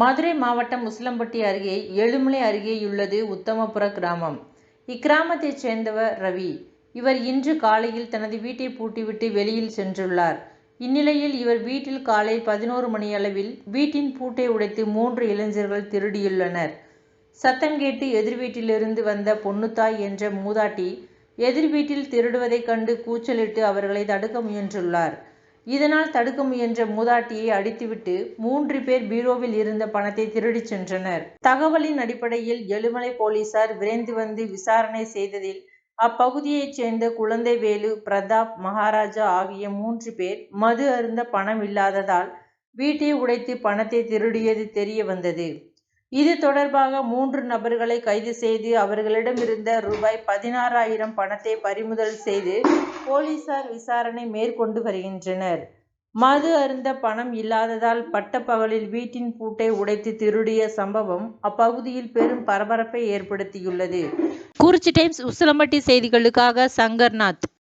மதுரை மாவட்டம் உசிலம்பட்டி அருகே எழுமலை அருகேயுள்ளது உத்தமபுர கிராமம். இக்கிராமத்தைச் சேர்ந்தவர் ரவி. இவர் இன்று காலையில் தனது வீட்டை பூட்டிவிட்டு வெளியில் சென்றுள்ளார். இந்நிலையில் இவர் வீட்டில் காலை பதினோரு மணியளவில் வீட்டின் பூட்டை உடைத்து மூன்று இளைஞர்கள் திருடியுள்ளனர். சத்தம் கேட்டு எதிர் வீட்டிலிருந்து வந்த பொன்னுத்தாய் என்ற மூதாட்டி எதிர் வீட்டில் திருடுவதைக் கண்டு கூச்சலிட்டு அவர்களை தடுக்க முயன்றுள்ளார். இதனால் தடுக்க முயன்ற மூதாட்டியை அடித்துவிட்டு மூன்று பேர் பீரோவில் இருந்த பணத்தை திருடிச் சென்றனர். தகவலின் அடிப்படையில் எழுமலை போலீசார் விரைந்து வந்து விசாரணை செய்ததில் அப்பகுதியைச் சேர்ந்த குழந்தைவேலு பிரதாப் மகாராஜா ஆகிய மூன்று பேர் மது அருந்த பணம் இல்லாததால் வீட்டை உடைத்து பணத்தை திருடியது தெரிய வந்தது. இது தொடர்பாக மூன்று நபர்களை கைது செய்து அவர்களிடமிருந்த ரூபாய் பதினாறாயிரம் பணத்தை பறிமுதல் செய்து போலீசார் விசாரணை மேற்கொண்டு வருகின்றனர். மது அருந்த பணம் இல்லாததால் பட்டப்பகலில் வீட்டின் பூட்டை உடைத்து திருடிய சம்பவம் அப்பகுதியில் பெரும் பரபரப்பை ஏற்படுத்தியுள்ளது. குறிச்சி டைம்ஸ் உசிலம்பட்டி செய்திகளுக்காக சங்கர்நாத்.